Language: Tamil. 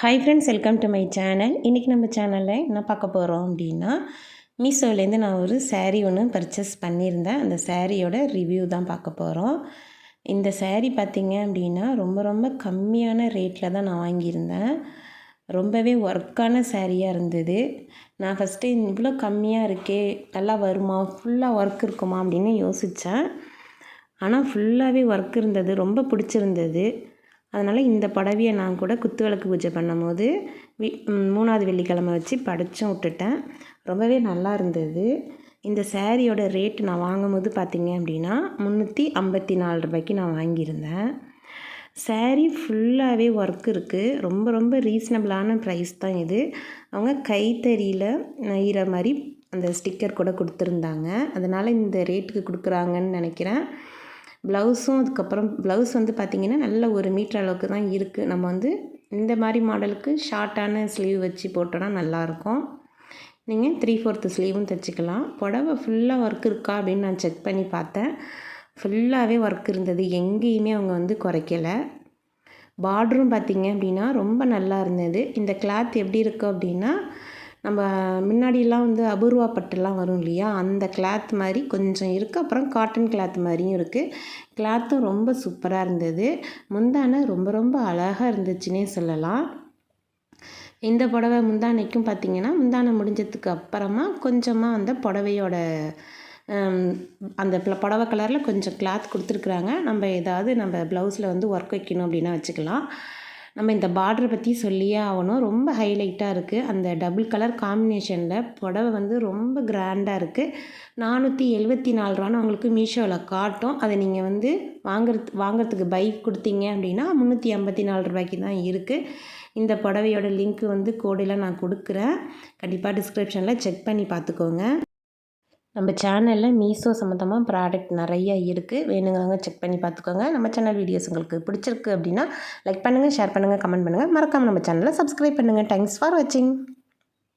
Hi friends welcome to my channel இன்றைக்கி நம்ம சேனலில் என்ன பார்க்க போகிறோம் அப்படின்னா மீஷோலேருந்து நான் ஒரு சேரீ ஒன்று பர்ச்சேஸ் பண்ணியிருந்தேன். அந்த சேரீயோட ரிவ்யூ தான் பார்க்க போகிறோம் இந்த சேரீ பார்த்திங்க அப்படின்னா ரொம்ப ரொம்ப கம்மியான ரேட்டில் தான் நான் வாங்கியிருந்தேன். ரொம்பவே ஒர்க்கான சேரீயாக இருந்தது. நான் ஃபஸ்ட்டு இவ்வளோ கம்மியாக இருக்கே நல்லா வருமா ஃபுல்லாக ஒர்க் இருக்குமா அப்படின்னு யோசித்தேன் ஆனால் ஃபுல்லாகவே ஒர்க் இருந்தது ரொம்ப பிடிச்சிருந்தது. அதனால் இந்த புடவைய நான் கூட குத்து விளக்கு பூஜை பண்ணும்போது வி மூணாவது வெள்ளிக்கிழமை வச்சு படைச்சும் விட்டுட்டேன். ரொம்பவே நல்லா இருந்தது. இந்த சேரீயோட ரேட் நான் வாங்கும்போது பார்த்தீங்க அப்படின்னா முந்நூற்றி ஐம்பத்தி நாலு ரூபாய்க்கு நான் வாங்கியிருந்தேன். சேரீ ஃபுல்லாகவே ஒர்க் இருக்குது ரொம்ப ரொம்ப ரீசனபிளான ப்ரைஸ் தான் இது. அவங்க கைத்தறியில் நெய்கிற மாதிரி அந்த ஸ்டிக்கர் கூட கொடுத்துருந்தாங்க. அதனால் இந்த ரேட்டுக்கு கொடுக்குறாங்கன்னு நினைக்கிறேன். ப்ளவுஸும் அதுக்கப்புறம் ப்ளவுஸ் வந்து பார்த்திங்கன்னா நல்ல ஒரு மீட்டர் அளவுக்கு தான் இருக்குது நம்ம வந்து இந்த மாதிரி மாடலுக்கு ஷார்ட்டான ஸ்லீவ் வச்சு போட்டோன்னா நல்லாயிருக்கும் நீங்கள் த்ரீ ஃபோர்த்து ஸ்லீவும் தைச்சிக்கலாம். புடவை ஃபுல்லாக ஒர்க் இருக்கா அப்படின்னு நான் செக் பண்ணி பார்த்தேன். ஃபுல்லாகவே ஒர்க் இருந்தது. எங்கேயுமே அவங்க வந்து குறைக்கல. பார்டரும் பார்த்திங்க அப்படின்னா ரொம்ப நல்லா இருந்தது. இந்த கிளாத் எப்படி இருக்குது அப்படின்னா நம்ம முன்னாடிலாம் வந்து அபூர்வா பட்டுலாம் வரும் இல்லையா? அந்த கிளாத் மாதிரி கொஞ்சம் இருக்குது அப்புறம் காட்டன் கிளாத் மாதிரியும் இருக்குது கிளாத்தும் ரொம்ப சூப்பராக இருந்தது. முந்தானை ரொம்ப ரொம்ப அழகாக இருந்துச்சுன்னே சொல்லலாம். இந்த புடவை முந்தானைக்கும் பார்த்தீங்கன்னா முந்தானை முடிஞ்சதுக்கு அப்புறமா கொஞ்சமாக அந்த புடவையோட அந்த புடவை கலரில் கொஞ்சம் கிளாத் கொடுத்துருக்குறாங்க. நம்ம ஏதாவது நம்ம ப்ளவுஸில் வந்து ஒர்க் வைக்கணும் அப்படின்னா வச்சுக்கலாம். நம்ம இந்த பார்டர் பற்றி சொல்லியே ஆகணும். ரொம்ப ஹைலைட்டாக இருக்குது அந்த டபுள் கலர் காம்பினேஷனில் புடவை வந்து ரொம்ப கிராண்டாக இருக்குது நானூற்றி எழுபத்தி நாலு ரூபான்னு உங்களுக்கு மீஷோவில் காட்டும். அதை நீங்கள் வந்து வாங்குறது வாங்குறதுக்கு பைக் கொடுத்தீங்க அப்படின்னா முந்நூற்றி ஐம்பத்தி நாலு ரூபாய்க்கு தான் இருக்குது இந்த புடவையோட லிங்க் வந்து கோடெல்லாம் நான் கொடுக்குறேன். கண்டிப்பாக டிஸ்கிரிப்ஷனில் செக் பண்ணி பார்த்துக்கோங்க. நம்ம சேனலில் மீஷோ சம்மந்தமாக ப்ராடக்ட் நிறைய இருக்குது வேணுங்கிறவங்க செக் பண்ணி பார்த்துக்கோங்க. நம்ம சேனல் வீடியோஸ் உங்களுக்கு பிடிச்சிருக்கு அப்படின்னா லைக் பண்ணுங்கள் ஷேர் பண்ணுங்கள் கமெண்ட் பண்ணுங்கள் மறக்காமல் நம்ம சேனலை சப்ஸ்கிரைப் பண்ணுங்கள் தேங்க்ஸ் ஃபார் வாட்சிங்